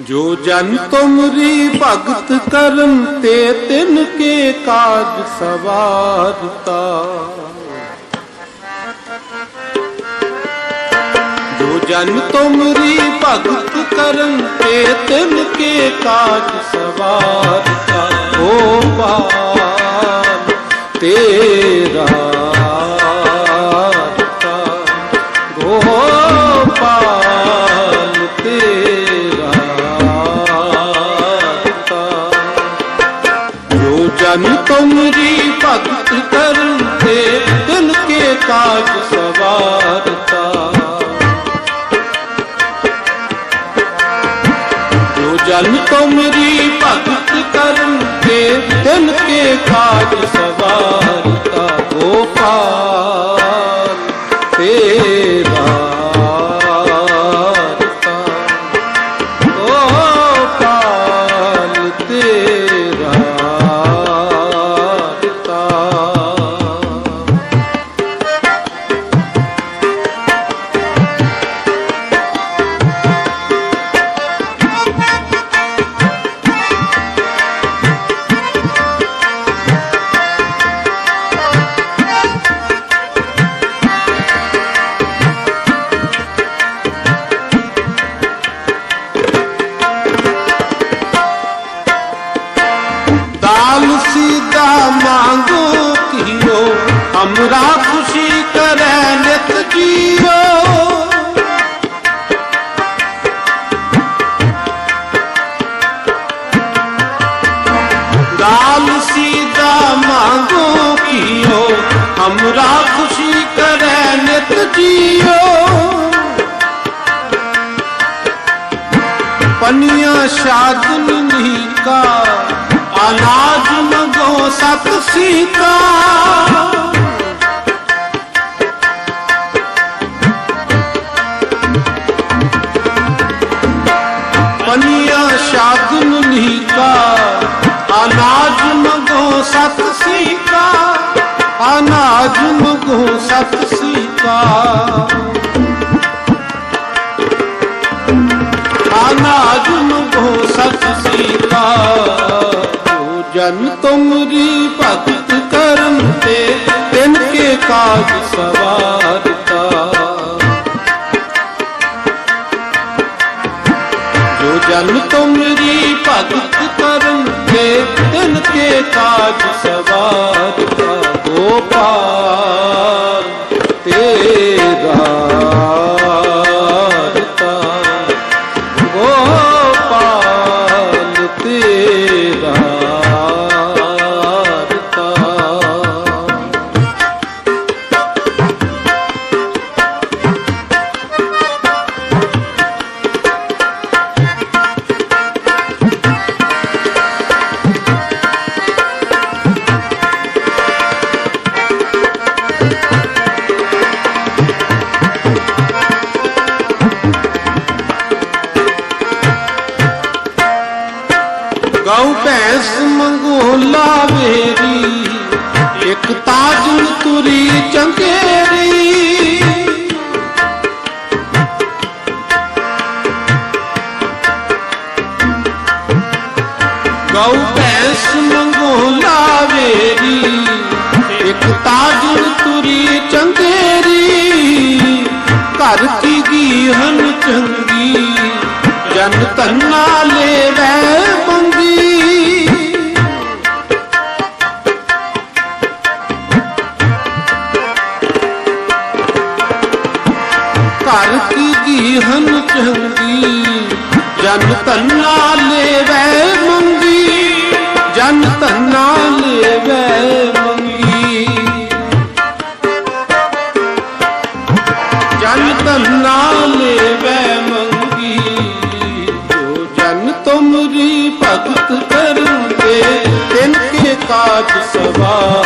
ਜੋ ਜਨ ਤੁਮਰੀ ਭਗਤ ਕਰਨ ਤੇ ਤਿਨ ਕੇ ਕਾਜ ਸਵਾਰਤਾ। ਜੋ ਜਨ ਤੁਮਰੀ ਭਗਤ ਕਰਨ ਤੇ ਤਿਨ ਕੇ ਕਾਜ ਸਵਾਰਤਾ ਓ ਪਾਰ, ਤੇਰਾ ਜੋ ਤੁਮਰੀ ਭਗਤ ਕਰਨ ਤੇ ਦਿਲ ਕੇ ਕਾਜ ਸਵਾਰਤਾ। ਜੋ ਜਨ ਤੁਮਰੀ ਭਗਤ ਕਰਨ ਤੇ ਦਿਲ ਕੇ ਕਾਜ ਸਵਾਰਤਾ। ਗੋਪਾਲ दाल सीधा मांगो कियो हमरा खुशी करे नित जियो दाल सीधा मांगो कियो हमरा खुशी करे नित जियो पनिया शादन का ਨਾਜ਼ਮ ਗੋ ਸਤ ਸੀਤਾ। ਮਨੀਆ ਸ਼ਾਗਨ ਨੀਕਾ। ਅਨਾਜਮ ਗੋ ਸਤ ਸੀਤਾ। ਅਨਾ ਤੁਮਰੀ ਭਗਤ ਕਰਨ ਤੇ ਤਿਨ ਕੇ ਕਾਜ ਸਵਾਰ ਮੰਗੋਲਾ ਵੇਰੀ ਇੱਕ ਤਾਜੁਲ ਤੁਰੀ ਚੰਗੇਰੀ। ਗਊ ਭੈਸ ਮੰਗੋਲਾ ਵੇਰੀ ਇੱਕ ਤਾਜੁਲ ਤੁਰੀ ਚੰਗੇਰੀ। ਘਰ ਕੀ ਗੀਹਨ ਚੰਗੀ, ਜਨ ਤੰਨਾ ਘਰ ਕੀ ਗੀਹਨ ਚੰਗੀ। ਜਨ ਤੰਨਾ ਲੈਵੈ ਮੰਗੀ। ਜਨ ਤੰਨਾ ਲੈਵੈ ਮੰਗੀ। ਜਨ ਤੰਨਾ ਲੈਵੈ ਮੰਗੀ। ਜੋ ਜਨ ਤੁਮਰੀ ਭਗਤ ਕਰੂਗੇ ਤਿਨ ਕੇ ਕਾਜ ਸਵਾਰਤਾ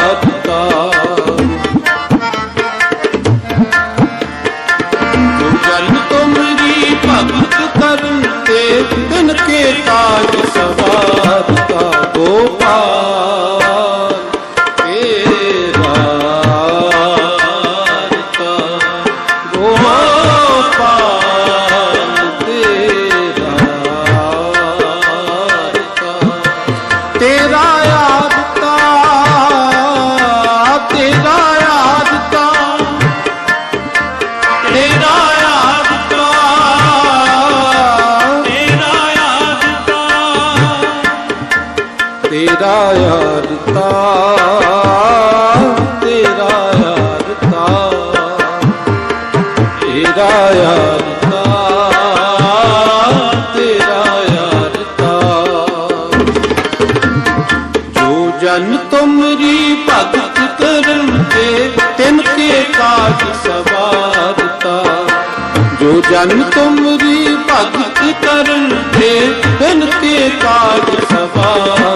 ਤੇਰਾ ਯਾਰਤਾ ਤੇਰਾ ਯਾਰਤਾ ਤੇਰਾ। ਯਾਰਤਾ ਤੇਰਾ ਯਾਰਤਾ ਜੋ ਜਨ ਤੁਮਰੀ ਭਗਤ ਕਰਨ ਤੇ ਤਿਨ ਕੇ ਕਾਜ ਸਵਾਰਤਾ। ਜੋ ਜਨ ਤੁਮਰੀ ਭਗਤ ਕਰਨ ਤੇ ਤਿਨ ਕੇ ਕਾਜ ਸਵਾਰਤਾ।